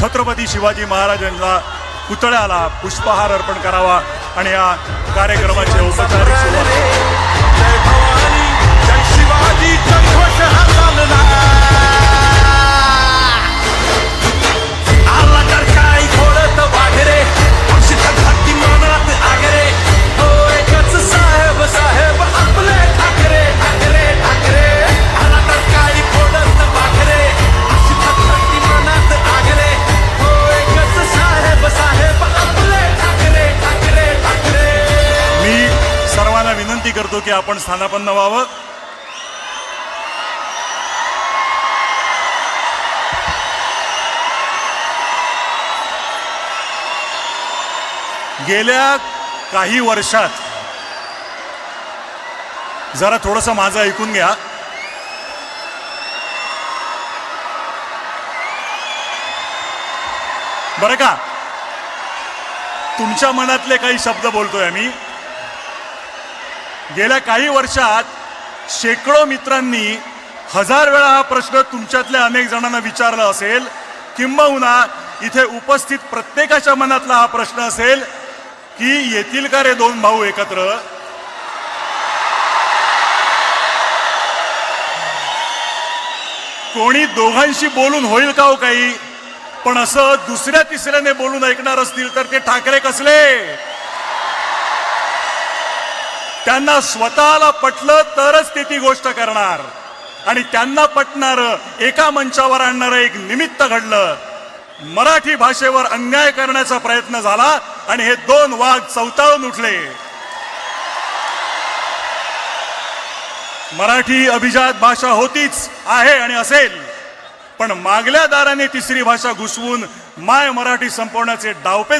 छत्रपती शिवाजी महाराजांना पुतळ्याला पुष्पहार अर्पण करावा आणि या कार्यक्रमाचे उपचार विनंती करतो की आपण स्थानापन्न व्हावं. गेल्या काही वर्षात जरा थोडस माझं ऐकून घ्या. बरं का? तुमच्या मनातले काही शब्द बोलतोय मी गेल्या काही वर्षात शेकडो मित्रांनी हजार वेळा हा प्रश्न तुमच्यातल्या अनेक जणांना विचारला असेल. किंबहुना इथे उपस्थित प्रत्येकाच्या मनातला हा प्रश्न असेल की येतील का रे दोन भाऊ एकत्र? कोणी दोघांशी बोलून होईल का हो काही? पण असं दुसऱ्या तिसऱ्याने बोलून ऐकणार असतील तर ते ठाकरे कसले? त्यांना स्वतःला पटलं तरच ते ती गोष्ट करणार. आणि त्यांना पटणार एका मंचावर आणणारं एक निमित्त घडलं. मराठी भाषेवर अन्याय करण्याचा प्रयत्न झाला आणि हे दोन वाघ चौताळून उठले. मराठी अभिजात भाषा होतीच आहे आणि असेल. पण मागल्या दाराने तिसरी भाषा घुसवून माय मराठी संपवण्याचे डावपेच